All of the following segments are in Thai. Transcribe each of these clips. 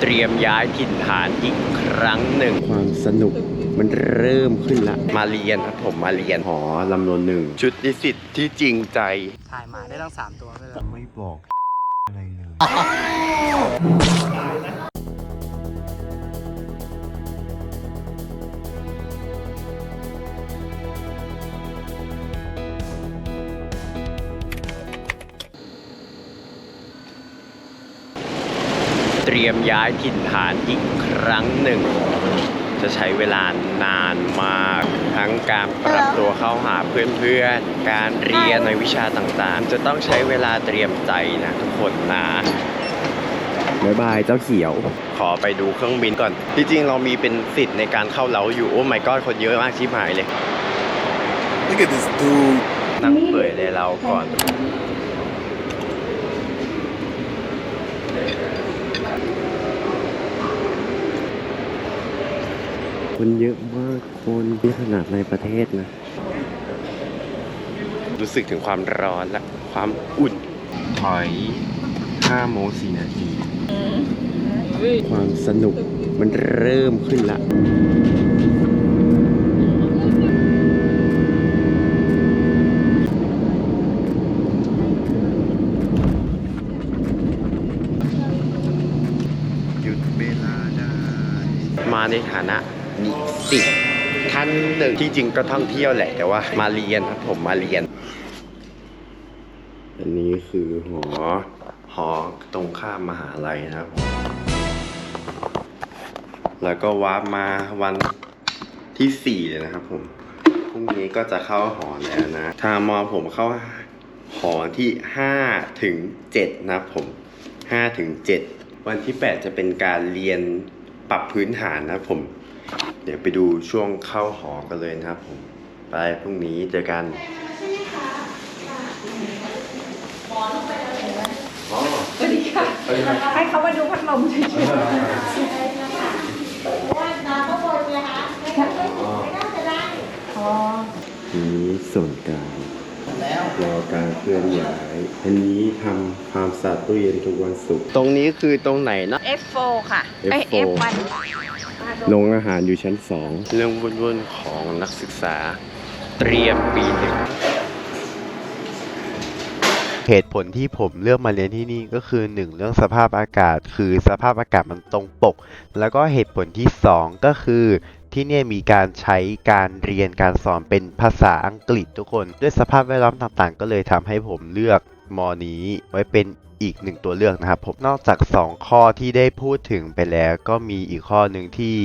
เตรียมย้ายถิ่นฐานอีกครั้งหนึ่ง ความสนุกมันเริ่มขึ้นละ มาเรียนครับผมมาเรียนหอลำนวนหนึ่ง ชุดนิสิตที่จริงใจ ถ่ายหมาได้ตั้งสามตัวเลยไม่บอกอะไรเลย เตรียมย้ายถิ่นฐานอีกครั้งหนึ่ง จะใช้เวลานานมาก ทั้งการปรับตัวเข้าหาเพื่อนๆ การเรียนในวิชาต่างๆ จะต้องใช้เวลาเตรียมใจนะทุกคนนะบายบายเจ้าเขียว ขอไปดูเครื่องบินก่อน ที่จริงเรามีเป็นสิทธิ์ในการเข้าเล้าอยู่ โอ้ my god คนเยอะมากชิบหายเลย Look at this dude. นั่งเปื่อยเลยเราก่อน คนเยอะมากคนนี่ขนาดในประเทศนะ รู้สึกถึงความร้อนและความอุ่นถอย5โมง4นาที ความสนุกมันเริ่มขึ้นละหยุดเวลาได้มาในฐานะนิสิ ตท่านหนึ่งที่จริงก็ท่องเที่ยวแหละ แต่ว่ามาเรียนครับผมมาเรียน อันนี้คือหอหอตรงข้ามมหาลัยนะครับ แล้วก็วาร์ปมาวันที่สี่เลยนะครับผมพรุ่งนี้ก็จะเข้าหอแล้วนะ ทางมอผมเข้าหอที่ห้าถึงเจ็ดนะผมห้าถึงเจ็ดวันที่แปดจะเป็นการเรียนปรับพื้นฐานนะผม เดี๋ยวไปดูช่วงเข้าหอกันเลยนะครับผม ไปพรุ่งนี้เจอกันอ๋อสวัสดีค่ะให้เขามาดูพัดลมเฉยๆอ๋อนี้ส่วนกลางรอการเคลื่อนย้าย อันนี้ทำความสะอาดตู้เย็นทุกวันศุกร์ ตรงนี้คือตรงไหนนะ F4 ค่ะไอ F4 F1 โรงอาหารอยู่ชั้นสองเรื่องวุ่นๆของนักศึกษา เตรียมปีหนึ่งเหตุผลที่ผมเลือกมาเรียนที่นี่ก็คือหนึ่งเรื่องสภาพอากาศ คือสภาพอากาศมันตรงปก แล้วก็เหตุผลที่สองก็คือที่เนี่ยมีการใช้การเรียนการสอนเป็นภาษาอังกฤษทุกคน ด้วยสภาพแวดล้อมต่างๆ ก็เลยทำให้ผมเลือกมอนี้ไว้เป็น อีกหนึ่งตัวเลือกนะครับผมนอกจาก 2 ข้อที่ได้พูดถึงไปแล้วก็มีอีกข้อหนึ่งที่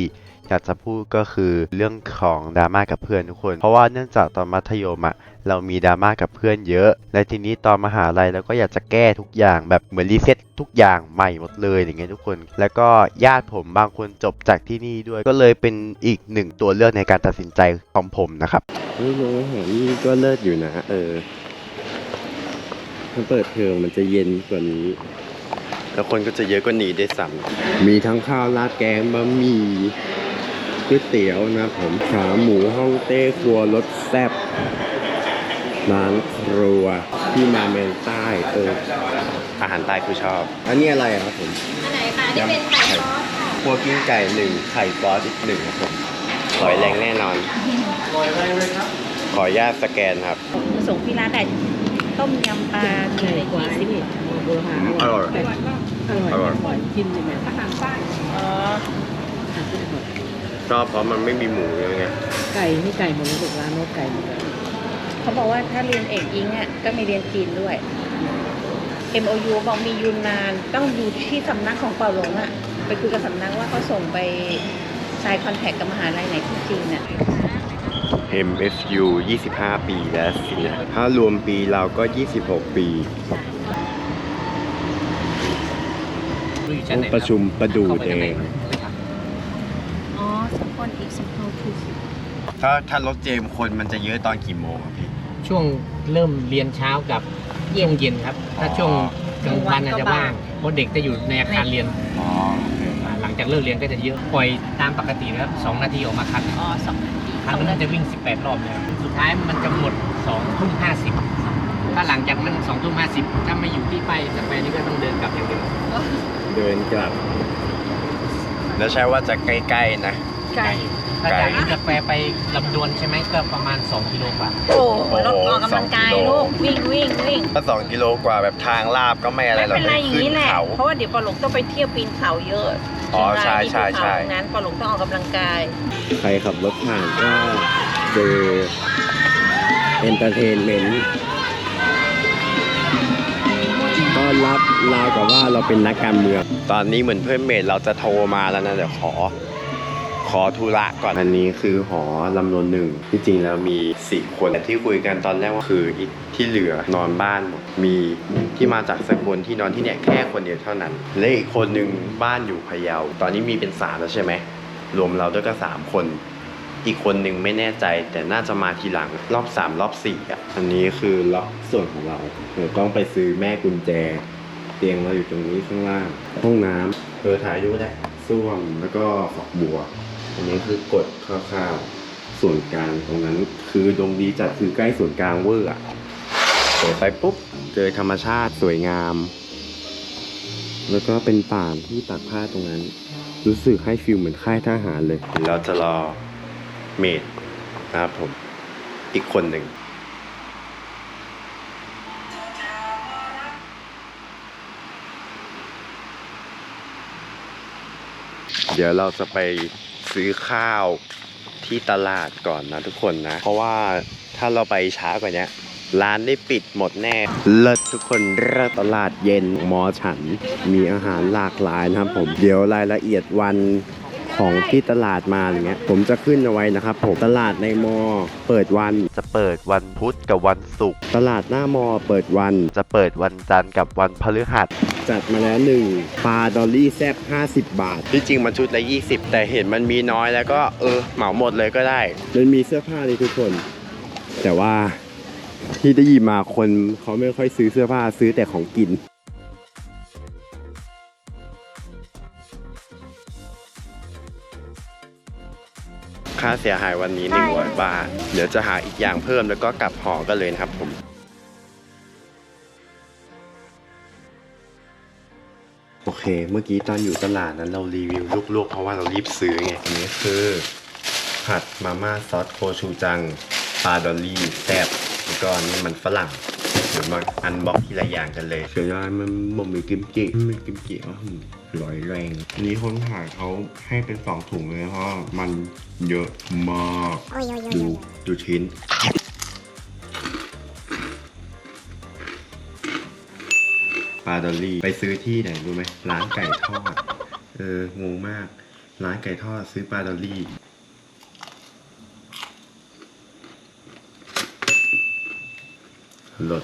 อยากจะพูดก็คือเรื่องของดราม่ากับเพื่อนทุกคน เพราะว่าเนื่องจากตอนมัธยมอะเรามีดราม่ากับเพื่อนเยอะ และทีนี้ตอนมหาลัยเราก็อยากจะแก้ทุกอย่างแบบเหมือนรีเซ็ตทุกอย่างใหม่หมดเลยอย่างเงี้ยทุกคน แล้วก็ญาติผมบางคนจบจากที่นี่ด้วย ก็เลยเป็นอีกหนึ่งตัวเลือกในการตัดสินใจของผมนะครับเฮ้ยโรงอาหารนี่ก็เลิศอยู่นะ เออ ถ้าเปิดเทอมมันจะเย็นกว่านี้ แล้วคนก็จะเยอะกว่านี้ได้วยซ้ำมีทั้งข้าวราดแกงบะหมี่ก๋วยเตี๋ยวนะผมขาหมูฮ่องเต้ครัวรสแซ่บร้านครัวที่มาเมนใต้เอออาหารใต้คือชอบ อันนี้อะไรอะครับผมอันไหนคะนี่เป็นไข่ซอสค่ะครัวกิ้งไก่หนึ่งไข่ซอสอีกหนึ่งครับผมขอยแรงแน่นอนขออนุญาตสแกนครับส่งพี่ร้านแต่ ต้มยำปลาไข่กว่าสิบอร่อยอร่อยอาหารใต้อ๋อชอบเพราะมันไม่มีหมูเลยไงไก่นี่ไก่หมดเลยถูกร้านนกไก่หมดเลยเขาบอกว่าถ้าเรียนเอกอิงอะก็มีเรียนจีนด้วย MOU บอกมียูนนานต้องอยู่ที่สำนักของเป่าหลงอะ ไปคุยกับสำนักว่าเขาส่งไปชายคอนแทคกับมหาลัยไหนที่จีนอะ MFU 25 ปีแล้วสินะถ้ารวมปีเราก็ 26 ปีห้องประชุมประดูแดงอ๋อสปอนอีกสปอนคือถ้าถ้ารถเจมคนมันจะเยอะตอนกี่โมงอะพี่ ช่วงเริ่มเรียนเช้ากับช่วงเย็นครับ ถ้าช่วงกลางวันอาจจะว่างเพราะเด็กจะอยู่ในอาคารเรียนอ๋ออ่าหลัง จากเลิกเรียนก็จะเยอะปล่อยตามปกตินะครับสองนาทีออกมาคันอ๋อสองนาทีคันนึงจะวิ่ง 18 รอบเลยครับสุดท้ายมันจะหมด2ทุ่ม50 ถ้าหลังจากนั้น2ทุ่ม50 ถ้าไม่อยู่ที่ไปจะไปนี่ก็ต้องเดินกลับอย่างเดียวเดินกลับ แล้วใช่ว่าจะใกล้ๆนะ ไกล ถ้าจากอินเตอร์แฟร์ไปลำดวนใช่ไหมก็ประมาณ 2 กิโลกว่า โอ้โหเราออกกำลังกายลูกวิ่งวิ่งวิ่งถ้าสองกิโลกว่าแบบทางลาบก็ไม่อะไรไม่หรอกเป็นไรอย่างขึ้นนี้แหละ เขา เพราะว่าเดี๋ยวปอหลงต้องไปเที่ยวปีนเขาเยอะอ๋อเชียงรายใช่ใช่มีภูเขาใช่ทั้งนั้นปอหลงต้องออกกำลังกาย ใครขับรถผ่านก็เจอเอนเตอร์เทนเมนต์ต้อนรับราวกับว่าเราเป็นนักการเมือง ตอนนี้เหมือนเพื่อนเมดเราจะโทรมาแล้วนะ เดี๋ยวขอ ขอธุระก่อน อันนี้คือหอลำนวนหนึ่งที่จริงแล้วมีสี่คนแต่ที่คุยกันตอนแรกว่าคืออีกที่เหลือนอนบ้านหมดมีที่มาจากสกลที่นอนที่เนี่ยแค่คนเดียวเท่านั้น และอีกคนหนึ่งบ้านอยู่พะเยา ตอนนี้มีเป็นสามแล้วใช่ไหมรวมเราด้วยก็สามคนอีกคนหนึ่งไม่แน่ใจแต่น่าจะมาทีหลังรอบสามรอบสี่อะอันนี้คือล็อกส่วนของเราเดี๋ยวต้องไปซื้อแม่กุญแจ เตียงเราอยู่ตรงนี้ข้างล่างห้องน้ำเออถ่ายรูปได้ส้วมแล้วก็ฝักบัว อันนี้คือกดคร่าวๆส่วนกลางตรงนั้น คือดงดีจัดคือใกล้ส่วนกลางเวอร์อะเปิดไปปุ๊บ เจอธรรมชาติสวยงาม แล้วก็เป็นป่าที่ตักผ้าตรงนั้น รู้สึกให้ฟิลเหมือนค่ายทหารเลย เราจะรอเมดนะครับผม อีกคนหนึ่งเดี๋ยวเราจะไป ซื้อข้าวที่ตลาดก่อนนะทุกคนนะ เพราะว่าถ้าเราไปช้ากว่านี้ร้านได้ปิดหมดแน่ เลิศทุกคนเลิศตลาดเย็นมอฉัน มีอาหารหลากหลายนะครับผม เดี๋ยวรายละเอียดวัน ของที่ตลาดมาอย่างเงี้ยผมจะขึ้นเอาไว้นะครับผมตลาดในมอ เปิดวัน จะเปิดวันพุธกับวันศุกร์ตลาดหน้ามอเปิดวัน จะเปิดวันจันทร์กับวันพฤหัส จัดมาแล้วหนึ่งปลาดอลลี่แซบ50 บาท ที่จริงมันชุดละ 20 แต่เห็นมันมีน้อยแล้วก็เออเหมาหมดเลยก็ได้มันมีเสื้อผ้าเลยทุกคน แต่ว่าที่ได้ยินมาคนเขาไม่ค่อยซื้อเสื้อผ้าซื้อแต่ของกิน ค่าเสียหายวันนี้100บาท เดี๋ยวจะหาอีกอย่างเพิ่มแล้วก็กลับหอกันเลยนะครับผมโอเค เมื่อกี้ตอนอยู่ตลาดนั้นเรารีวิวลวกๆ เพราะว่าเรารีบซื้อไงอันนี้คือ ผัดมาม่าซอสโคชูจังปลาดอลลี่แซ่บแล้วก็อันนี่มันฝรั่งเดี๋ยวมาอันบ็อกทีละอย่างกันเลยเสียดายมันบ่มีกิมจิไม่มีกิมจิอะ ร้อยแรงอันนี้คนขายเขาให้เป็นสองถุงเลยเพราะมันเยอะมากดูดูชิ้นปลาดอลลี่ไปซื้อที่ไหนรู้ไหมร้านไก่ทอด เอองงมาก ร้านไก่ทอดซื้อปลาดอลลี่รถ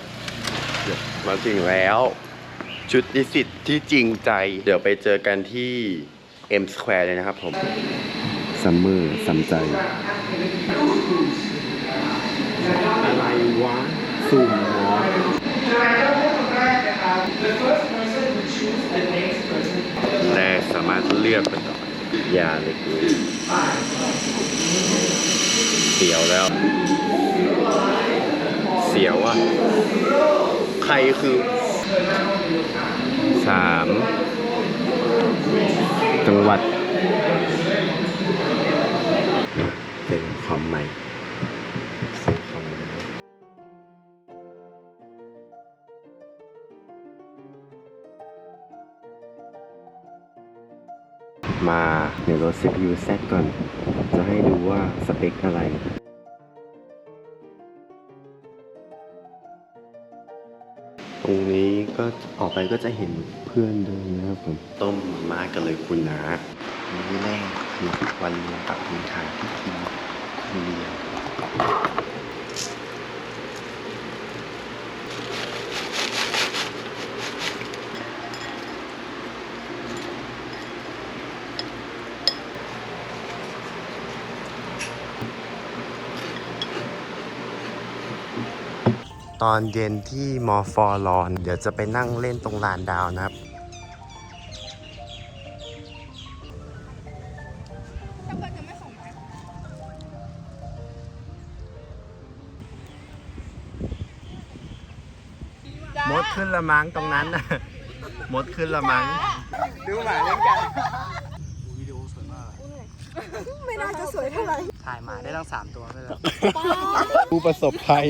มาถึงแล้ว ชุดนิสิตที่จริงใจ เดี๋ยวไปเจอกันที่ M Square เลยนะครับผมซัมเมอร์สำใจอะไรวะสุ่มเหรอแรกสามารถเลือกเป็นต่ออย่าเลยกูเสียวแล้ว เสียวอะใครคือ สามจังหวัด เป็นคอมใหม่ซื้อคอมใหม่มาเดี๋ยวเรา CPU Z ก่อน จะให้ดูว่าสเปคอะไร ตรงนี้ ก็ออกไปก็จะเห็นเพื่อนเดินนะครับผม ต้มมาม่ากันเลยคุณนะมื้อแรกคือวันเรียนกับพื้นฐานที่กินคนเดียว ตอนเย็นที่มอฟอรอน เดี๋ยวจะไปนั่งเล่นตรงลานดาวนะครับ มดขึ้นละมังตรงนั้นนะมดขึ้นละมังดูหมาเล่นกันวิดีโอถ่ายหมาได้ตั้งสามตัวเลยเหรอผู้ประสบภัย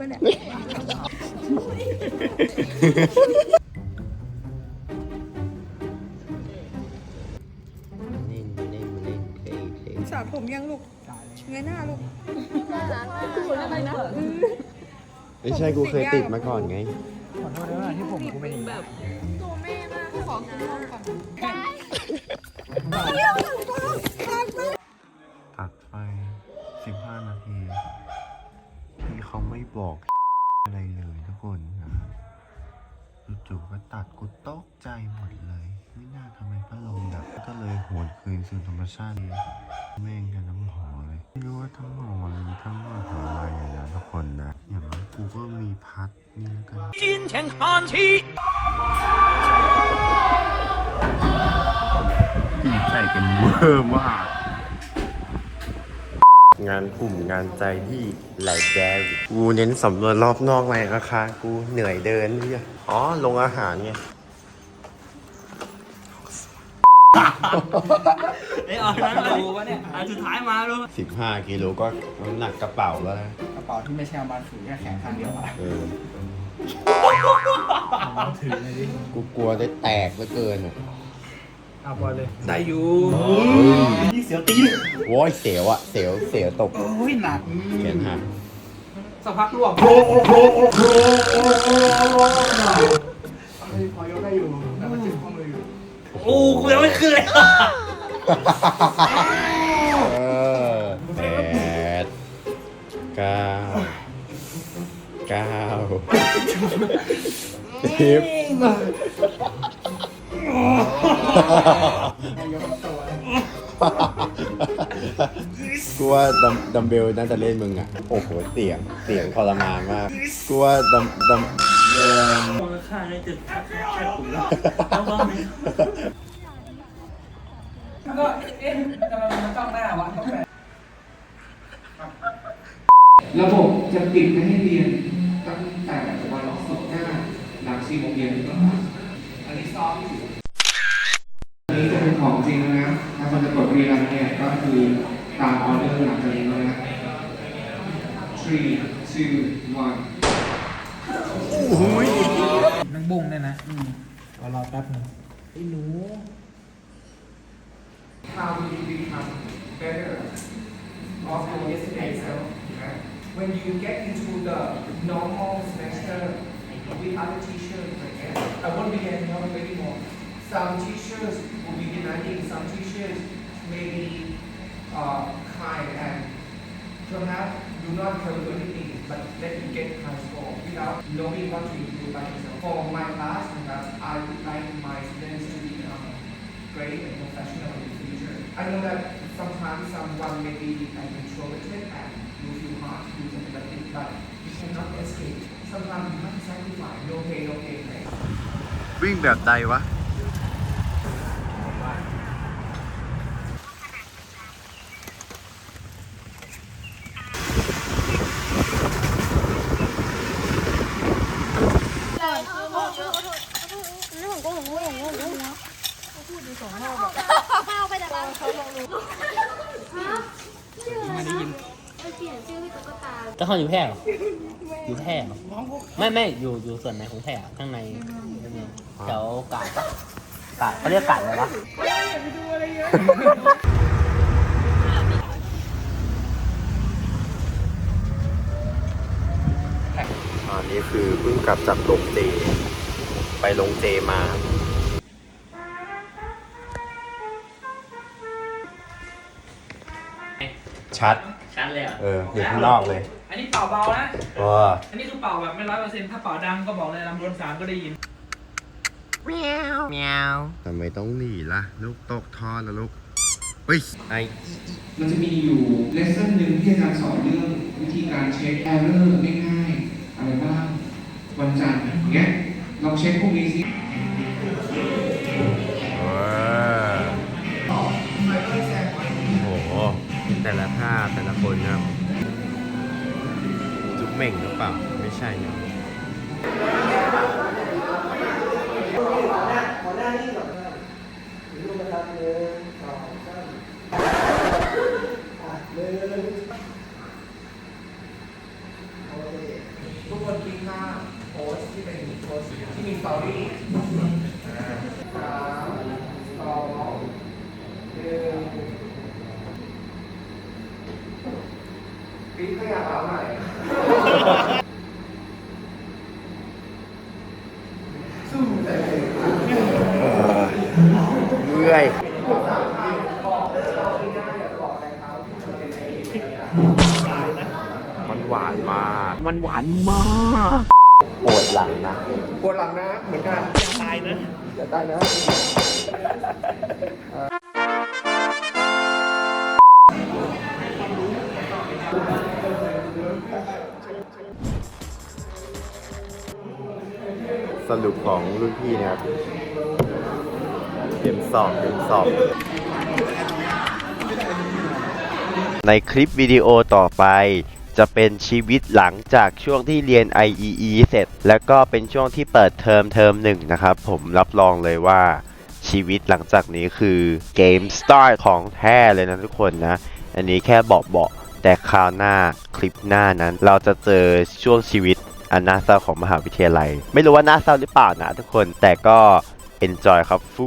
ปปะเนี่ย เล่นเล่นเล่นเพลงเพลงสระผมยังลูกเงยหน้าลูก ไม่ใช่กูเคยติดมาก่อนไง ขอโทษด้วยนะที่ผมกูเป็นอย่างนี้ ตั บอกอะไรเลยทุกคนนะครับจู่ๆก็ตัดกูตกใจหมดเลยไม่น่าทำไมพัดลมดับก็เลยหวนคืนสู่ธรรมชาติแม่งกันทั้งหอเลยไม่รู้ว่าทั้งหอเลยทั้งหออะไรอย่างนะทุกคนนะอย่างน้อยกูก็มีพัดนี่แล้วกันดีใจกันเวอร์มาก งานกลุ่มงานใจที่ไหลแดงกูเน้นสำรวจรอบนอกเลยนะคะกูเหนื่อยเดินเนี่ยอ๋อ ลงอาหารไงเอ้ยเอานั้นมาดูวะเนี่ยอันสุดท้ายมาดูสิบห้ากิโลก็น้ำหนักกระเป๋าแล้วนะกระเป๋าที่ไม่ใช่เอามาถือแค่แขนข้างเดียวอะเออถือเลยดิกูกลัวได้แตกเหลือเกินอะเอาบอลเลยได้อยู่นี่เสียวตีนโว้ยเสียวอะเสียวเสียวตกโอ้ยหนักแขนหักสักพักร่วงเฮ้ยพอยกได้อยู่แล้วมันเจ็บข้อมืออยู่โอ้กูยังไม่ขึ้นเลยเออแปดเก้าเก้าสิบกู ว่าดัมดัมเบลน่าจะเล่นมึงอะ โอ้โหเสียงเสียงทรมานมากกูว่าดัมดัมก็เอ๊ะทำไมมันจ้องหน้าวะระบบจะปิดไม่ให้เรียนตั้งแต่วันศุกร์หน้าหลังสี่โมงเย็นอันนี้ซ้อมอยู่อันนี้จะเป็นของจริงนะถ้ามันจะ กดเรียนเนี่ยก็คือตามออเดอร์หลังจากนี้แล้วนะ three two one นักบุ้งเนี่ยนะอืมรอรอแป๊บนึงไอ้หนู How do you become better of your yesterday self? Right? When you get into the normal semester with other teachers, I guess, I won't be any help anymore. Some teachers will be demanding, some teachers may be uh, kind and perhaps do not tell you anything, but let you get high score without knowing what to improve by yourself. For my class, I would like my students to become great and professional in the future. I know that sometimes someone may be an introverted and you feel hard to do something like this, but you cannot escape. Sometimes you have to sacrifice. No pain, no gain, right? วิ่งแบบใดวะ ก็เขาอยู่แพร่เหรออยู่แพร่เหรอไม่ไม่อยู่อยู่ส่วนไหนของแพร่อะข้างในแถวกาดปะกาดเขาเรียกกาดอะไรวะตอนนี้คือเพิ่งกลับจากลงเจ ไปลงเจมา ชัด ชั้นเลยเหรอเอออยู่ข้างนอกเลย อันนี้เป่าเบานะว้าอันนี้คือเป่าแบบไม่ร้อยเปอร์เซ็นต์ถ้าเป่าดังก็บอกเลยลำดวนสามก็ได้ยิน ทำไมต้องหนีล่ะ ลูกตกท่อแล้วลูกเฮ้ยไอมันจะมีอยู่เลสเซ่นหนึ่งที่อาจารย์สอนเรื่องวิธีการเช็คแอร์เรอร์ง่ายๆอะไรบ้างวันจันทร์อย่างเงี้ยลองเช็คพวกนี้สิ แต่ละท่าแต่ละคนครับจุ๊บเหม่งหรือเปล่า ไม่ใช่นะทุกคนคิดค่าโพสต์ที่เป็นโพสต์ที่มีสตอรี่อ่าสามสองหนึ่งปีขยับเอาใหม่สู้แต่ เมื่อย มัน หวานมาก มันหวานมากปวดหลังนะปวดหลังนะ เหมือนกันอย่าตายนะอย่าตายนะสรุปของรุ่นพี่นะครับเตรียมสอบเตรียมสอบ ในคลิปวิดีโอต่อไป จะเป็นชีวิตหลังจากช่วงที่เรียน IEE เสร็จ แล้วก็เป็นช่วงที่เปิดเทอมเทอมหนึ่งนะครับ ผมรับรองเลยว่าชีวิตหลังจากนี้คือเกมสตาร์ของแท้เลยนะทุกคนนะ อันนี้แค่บอกบอกๆแต่คราวหน้าคลิปหน้านั้น เราจะเจอช่วงชีวิตอันน่าเศร้าของมหาวิทยาลัย ไม่รู้ว่าน่าเศร้าหรือเปล่านะทุกคนแต่ก็ enjoy ครับฟู